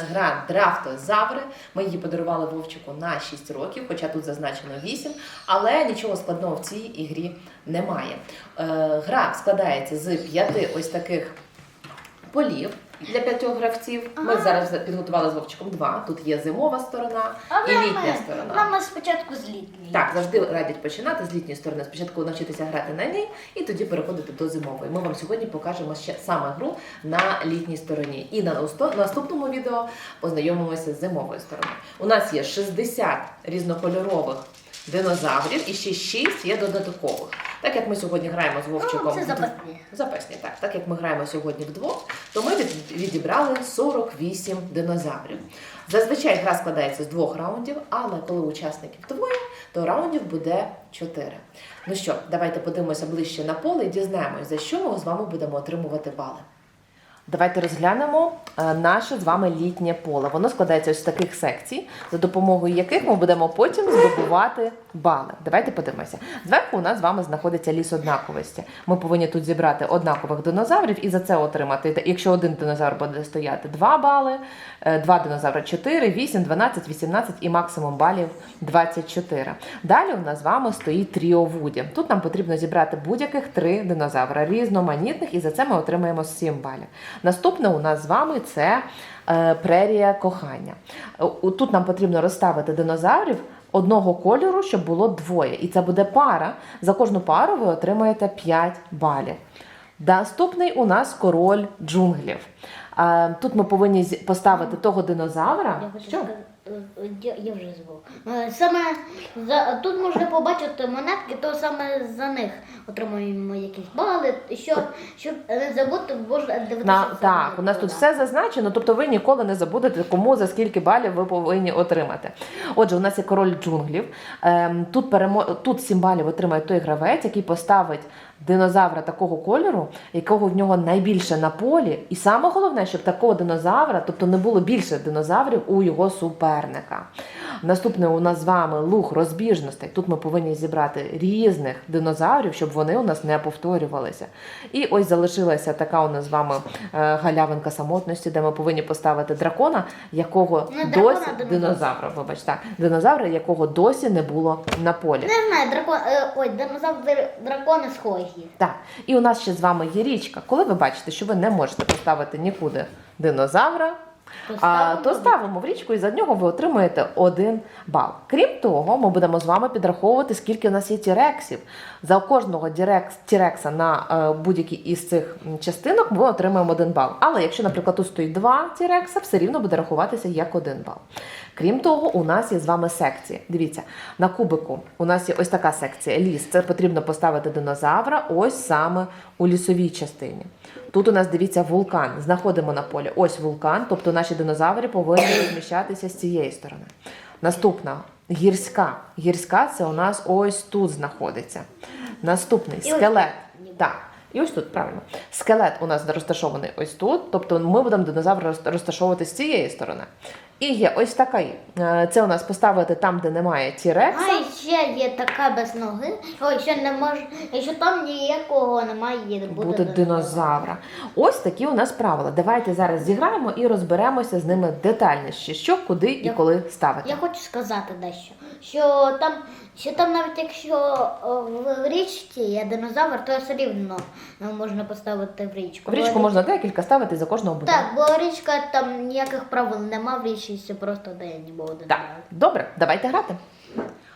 Нас гра Драфтозаври. Ми її подарували Вовчику на 6 років, хоча тут зазначено 8, але нічого складного в цій ігрі немає. Е, гра складається з п'яти ось таких полів для п'ятьох гравців. Ми Ага. зараз підготували з Вовчиком два. Тут є зимова сторона і літня сторона. Мама спочатку з літньої. Так, завжди радять починати з літньої сторони. Спочатку навчитися грати на ній і тоді переходити до зимової. Ми вам сьогодні покажемо ще саме гру на літній стороні. І на наступному відео познайомимося з зимовою стороною. У нас є 60 різнокольорових динозаврів і ще 6 є додаткових. Так як ми сьогодні граємо з Вовчиком. Ну, це вд- запасні. Запасні, так. Так як ми граємо сьогодні вдвох, то ми від- відібрали 48 динозаврів. Зазвичай гра складається з двох раундів, але коли учасників двоє, то раундів буде чотири. Ну що, давайте подивимося ближче на поле і дізнаємось, за що ми з вами будемо отримувати бали. Давайте розглянемо е, наше з вами літнє поле. Воно складається ось з таких секцій, за допомогою яких ми будемо потім здобувати бали. Давайте подивимося. Зверху у нас з вами знаходиться ліс однаковості. Ми повинні тут зібрати однакових динозаврів і за це отримати. Якщо один динозавр буде стояти 2 бали, е, два динозаври 4, 8, 12, 18 і максимум балів 24. Далі у нас з вами стоїть тріо Вуді. Тут нам потрібно зібрати будь-яких три динозавра різноманітних, і за це ми отримаємо 7 балів. Наступне у нас з вами це е, прерія кохання. Е, Тут нам потрібно розставити динозаврів одного кольору, щоб було двоє. І це буде пара. За кожну пару ви отримаєте 5 балів. Наступний у нас король джунглів. Е, Тут ми повинні поставити того динозавра. Я хочу Що? Е, я, я вже забув. Е, Саме за, тут можна побачити монетки, то саме за них отримуємо якісь бали, щоб, щоб не забути, можна дивитися. На, так, у нас тут все зазначено, тобто ви ніколи не забудете, кому за скільки балів ви повинні отримати. Отже, у нас є король джунглів. Ем, тут, перемо... тут 7 балів отримає той гравець, який поставить динозавра такого кольору, якого в нього найбільше на полі. І саме головне, щоб такого динозавра, тобто не було більше динозаврів у його суперника. Наступне у нас з вами луг розбіжностей. Тут ми повинні зібрати різних динозаврів, щоб вони у нас не повторювалися. І ось залишилася така у нас з вами е, галявинка самотності, де ми повинні поставити дракона, якого Не досі а динозавра, вибач, так, динозавра, якого досі не було на полі. Не знаю, дракон, е, ой, динозавр дракони схожі. Так, і у нас ще з вами є річка. Коли ви бачите, що ви не можете поставити нікуди динозавра, а, то ставимо в річку і за нього ви отримуєте один бал. Крім того, ми будемо з вами підраховувати, скільки у нас є тірексів. За кожного тірекса на е, будь-якій із цих частинок ми отримаємо один бал. Але якщо, наприклад, тут стоїть два тірекса, все рівно буде рахуватися як один бал. Крім того, у нас є з вами секції. Дивіться, на кубику у нас є ось така секція ліс. Це потрібно поставити динозавра ось саме у лісовій частині. Тут у нас дивіться вулкан. Знаходимо на полі ось вулкан, тобто наші динозаври повинні розміщатися з цієї сторони. Наступна гірська. Гірська це у нас ось тут знаходиться. Наступний скелет. Так. І ось тут, правильно. Скелет у нас розташований ось тут, тобто ми будемо динозаври розташовувати з цієї сторони. І є ось такий. Е, Це у нас поставити там, де немає тірекса. А ще є така без ноги. Ой, ще не може. Якщо там ніякого немає, буде, Буде динозавра. Ось такі у нас правила. Давайте зараз зіграємо і розберемося з ними детальніше, що, куди і Я- коли ставити. Я хочу сказати дещо. Що там, що там навіть якщо в річці є динозавр, то все рівно е, можна поставити в річку. В річку можна декілька ставити за кожного буде. Так, бо річка там ніяких правил нема в річці, це просто день був Так, динозавр. добре, давайте грати.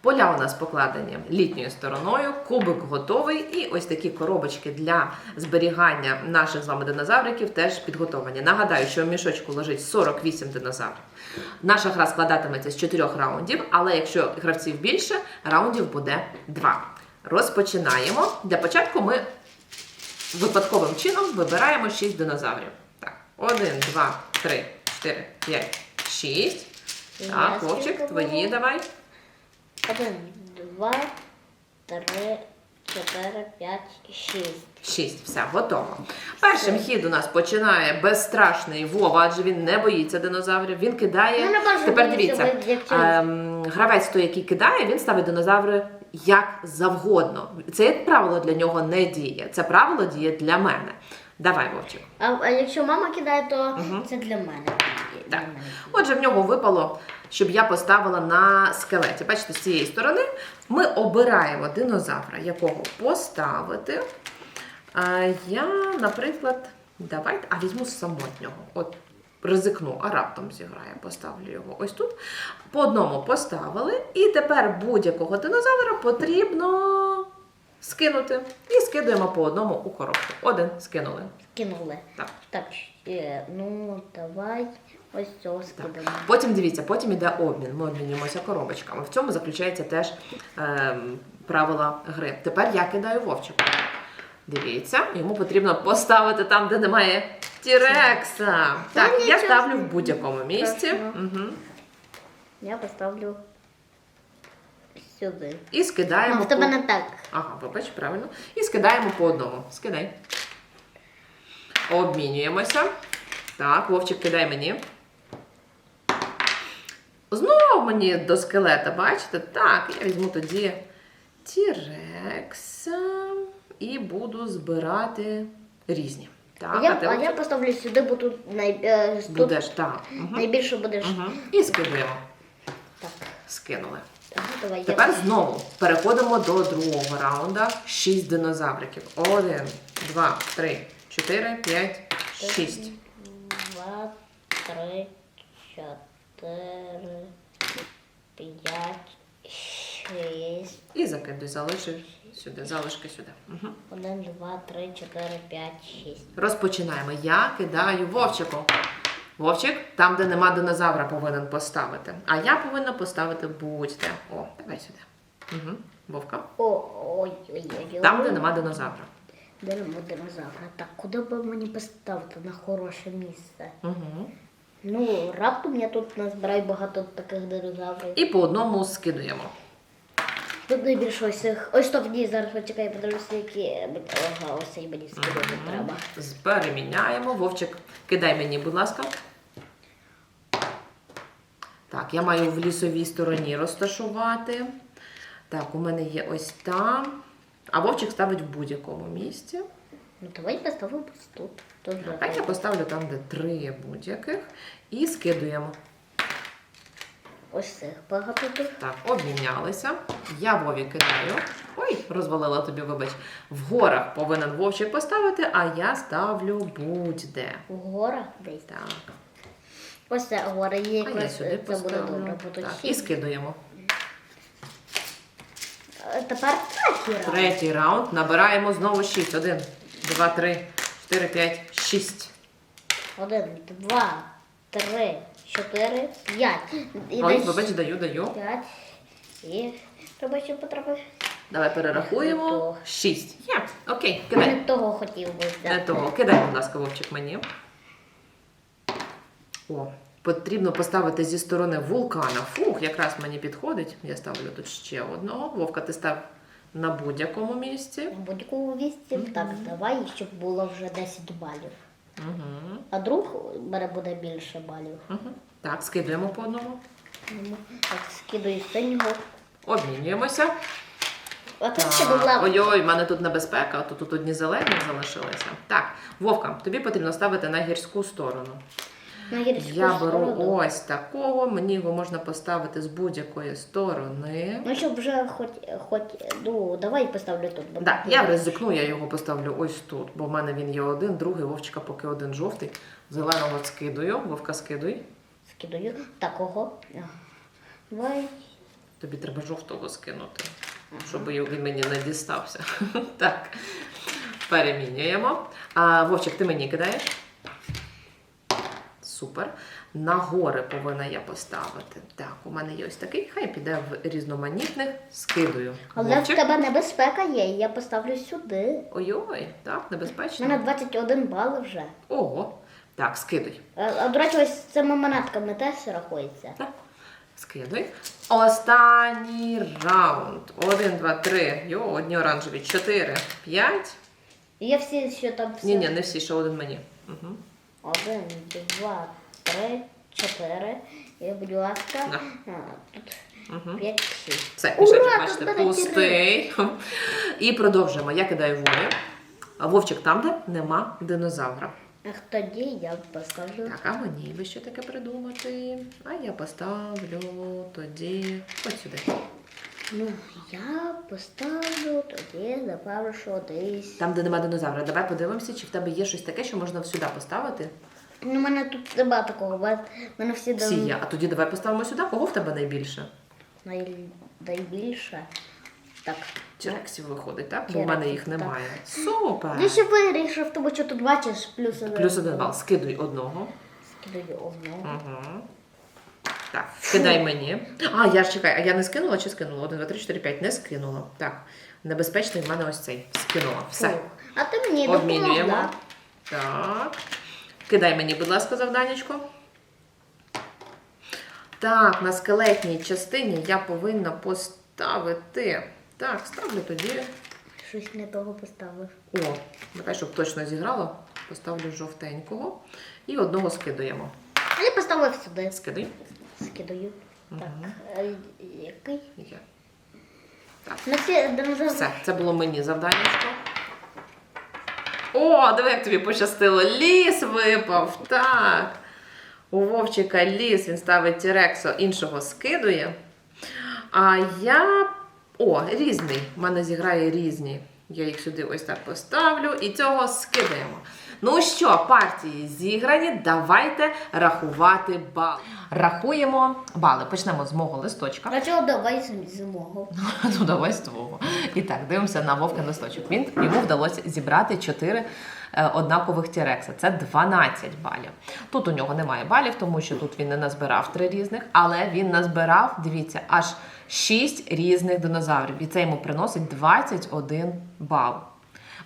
Поля у нас покладені літньою стороною, кубик готовий, і ось такі коробочки для зберігання наших з вами динозавриків теж підготовані. Нагадаю, що в мішочку лежить 48 динозаврів. Наша гра складатиметься з 4 раундів, але якщо гравців більше, раундів буде 2. Розпочинаємо. Для початку ми випадковим чином вибираємо 6 динозаврів. Так, 1, 2, 3, 4, 5, 6. Я Так, хлопчик, твої давай. Один, два, три, чотири, п'ять, шість. Шість, все, готово. Першим хід у нас починає безстрашний Вова, адже він не боїться динозаврів. Він кидає. Ну, не бачу, Тепер боїться, дивіться, бо ем, гравець той, який кидає, він ставить динозаври як завгодно. Це правило для нього не діє. Це правило діє для мене. Давай, Вовчик. А, а якщо мама кидає, то це для мене. Так. Отже, в нього випало, щоб я поставила на скелеті. Бачите, з цієї сторони ми обираємо динозавра, якого поставити. А я, наприклад, давайте, а візьму самотнього. От ризикну, а раптом зіграє, поставлю його ось тут. По одному поставили, і тепер будь-якого динозавра потрібно скинути. І скидуємо по одному у коробку. Один скинули. Кинули. Так. Так, е, ну давай ось цього скидаємо. Потім дивіться, потім іде обмін. Ми обмінюємося коробочками. В цьому заключається теж ем, правила гри. Тепер я кидаю вовчика. Дивіться, йому потрібно поставити там, де немає Тірекса. Так, я ставлю в будь-якому місці. Угу. Я поставлю сюди. І скидаємо. В тебе по- не так. Ага, вибач, правильно. І скидаємо по одному. Скидай. Обмінюємося. Так, Вовчик, кидай мені. Знову мені до скелета, бачите? Так, я візьму тоді Тірекса і буду збирати різні. Так, А я, ти, а я поставлю сюди, бо тут, най, е, тут будеш, так. Угу. найбільше будеш. Угу. І скидуємо. Так. Скинули. Ага, давай Тепер я. знову переходимо до другого раунда. Шість динозавриків. Один, два, три, чотири, п'ять, шість. Два, три, чотири, п'ять, шість. І закидуй, залишив сюди, залишки сюди. Угу. Один, два, три, чотири, п'ять, шість. Розпочинаємо. Я кидаю вовчику. Вовчик, там, де нема динозавра, повинен поставити. А я повинна поставити будь-де. О, давай сюди. Угу. Вовка. О, ой, ой, ой, Там, де нема динозавра. Де нема динозавра? Так, куди б мені поставити на хороше місце? Угу. Ну, раптом я тут назбираю багато таких динозаврів. І по одному скидуємо. Тут найбільше ось цих. Ось стоп, ні, зараз почекай, подивлюся, які. Ага, ось цей мені скидати треба. Переміняємо. Вовчик, кидай мені, будь ласка. Так, я маю в лісовій стороні розташувати. Так, у мене є ось там. А Вовчик ставить в будь-якому місці. Ну давай поставимо ось тут. Так я поставлю там, де три будь-яких. І скидуємо. Ось цих багато тут. Так, обмінялися. Я Вові кидаю. Ой, розвалила тобі, вибач. В горах повинен Вовчик поставити, а я ставлю будь-де. В горах десь. Так. Ось це гори є, А я якраз сюди це буде добре, Так, і скидуємо. Е, Тепер третій раунд. Третій раунд. Набираємо знову 6. 1, 2, 3, 4, 5, 6. Один, два, три, чотири, п'ять. І Ой, десь вибач, даю, даю. п'ять. І треба ще потрапити. Давай перерахуємо. 6. Є. Окей, Не того хотів би Не взяти. того. Кидай, будь ласка, Вовчик, мені. О, потрібно поставити зі сторони вулкана. Фух, якраз мені підходить. Я ставлю тут ще одного. Вовка, ти став на будь-якому місці. На будь-якому місці. Так, давай, щоб було вже 10 балів. Угу. А друг бере буде більше балів. Угу. Так, скидуємо по одному. Так, скидаю синього. Обмінюємося. Ой-ой, в мене тут небезпека, то тут одні зелені залишилися. Так, Вовка, тобі потрібно ставити на гірську сторону. Я беру ось такого, мені його можна поставити з будь-якої сторони. Ну, щоб вже хоч, хоч, ну, давай поставлю тут. бо тут я ризикну, я його поставлю ось тут, бо в мене він є один, другий вовчика поки один жовтий. Зеленого скидую, вовка скидуй. Скидаю такого. Давай. Тобі треба жовтого скинути, щоб він мені не дістався. Так, перемінюємо. А, Вовчик, ти мені кидаєш? Супер. На гори повинна я поставити. Так, у мене є ось такий, хай піде в різноманітних, скидую. Але в тебе небезпека є, я поставлю сюди. Ой-ой, так, небезпечно. У мене 21 бал вже. Ого. Так, скидуй. А, а до речі, ось цими монетками теж рахується. Так. Скидуй. Останній раунд. Один, два, три. Йо, одні оранжеві. Чотири, п'ять. Я всі, що там все. Ні, ні, не всі, ще один мені. Угу. Один, два, три, чотири. І, будь ласка, а, тут Угу. п'ять, шість. Все, Ура, тут бачите, мене пустий. І продовжуємо. Я кидаю волю. А Вовчик там, де нема динозавра. А тоді я поставлю. Так, а мені би що таке придумати? А я поставлю тоді ось сюди. Ну, я поставлю тоді, напевно, що десь. Там, де нема динозавра. Давай подивимося, чи в тебе є щось таке, що можна сюди поставити. Ну, у мене тут нема такого, бо в мене всі, Всі є. А тоді давай поставимо сюди. Кого в тебе найбільше? най... найбільше. Так. Черексів виходить, так? Бо в мене їх так. немає. Супер! Я ще вирішив, тому що тут бачиш плюс один. Плюс один бал. Скидуй одного. Скидаю одного. Угу. Так, скидай мені. А, я ж чекай, а я не скинула чи скинула? Один, два, три, чотири, п'ять. Не скинула. Так. Небезпечний в мене ось цей. Скинула. Все. А ти мені Обмінюємо. допомогла. Так. Кидай мені, будь ласка, завданечко. Так, на скелетній частині я повинна поставити. Так, ставлю тоді. Щось не того поставив. О, давай, щоб точно зіграло. Поставлю жовтенького. І одного скидуємо. А я поставив сюди. Скидай. Скидаю. Так. Мгм. Який? Є. На всі динозаври. Все, це було мені завданнячко. О, диви, як тобі пощастило. Ліс випав. Так. У Вовчика ліс, він ставить Тірексо, іншого скидує. А я. О, різний. У мене зіграє різні. Я їх сюди ось так поставлю і цього скидаємо. Ну що, партії зіграні, давайте рахувати бали. Рахуємо бали. Почнемо з мого листочка. А чого давай з мого? Ну, давай з твого. І так, дивимося на вовка листочок. Він йому вдалося зібрати 4 е, однакових тірекса. Це 12 балів. Тут у нього немає балів, тому що тут він не назбирав три різних, але він назбирав, дивіться, аж 6 різних динозаврів. І це йому приносить 21 бал.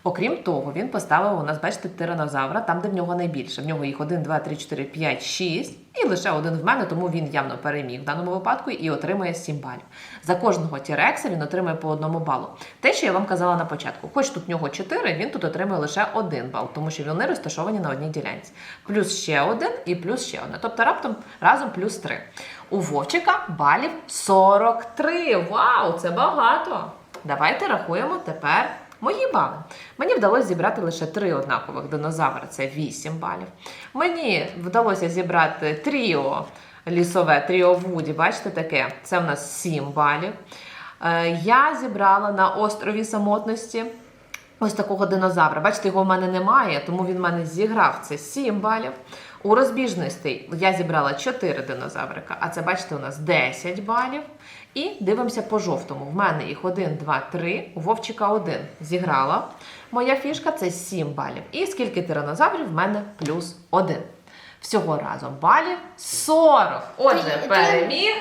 Окрім того, він поставив у нас, бачите, тиранозавра, там, де в нього найбільше. В нього їх 1, 2, 3, 4, 5, 6. І лише один в мене, тому він явно переміг в даному випадку і отримує 7 балів. За кожного тірекса він отримує по одному балу. Те, що я вам казала на початку, хоч тут в нього 4, він тут отримує лише 1 бал, тому що вони розташовані на одній ділянці. Плюс ще один і плюс ще одне. Тобто раптом разом плюс 3. У Вовчика балів 43. Вау, це багато! Давайте рахуємо тепер мої бали. Мені вдалося зібрати лише три однакових динозаври, це 8 балів. Мені вдалося зібрати тріо лісове, тріо Вуді, бачите таке, це в нас 7 балів. Е, Я зібрала на острові самотності ось такого динозавра. Бачите, його в мене немає, тому він в мене зіграв це 7 балів. У розбіжностей я зібрала 4 динозаврика, а це, бачите, у нас 10 балів. І дивимося по жовтому. В мене їх 1, 2, 3, у Вовчика 1 зіграла. Моя фішка це 7 балів. І скільки тиранозаврів в мене плюс 1. Всього разом балів 40. Отже, переміг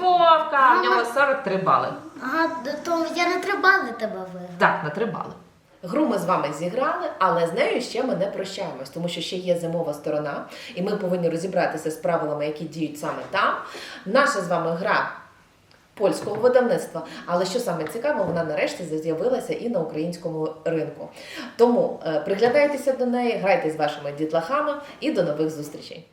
Вовка. В нього 43 бали. Ага, то я на три бали тебе виграв. Так, на 3 бали. Гру ми з вами зіграли, але з нею ще ми не прощаємось, тому що ще є зимова сторона, і ми повинні розібратися з правилами, які діють саме там. Наша з вами гра польського видавництва, але що саме цікаво, вона нарешті з'явилася і на українському ринку. Тому е, приглядайтеся до неї, грайте з вашими дітлахами і до нових зустрічей.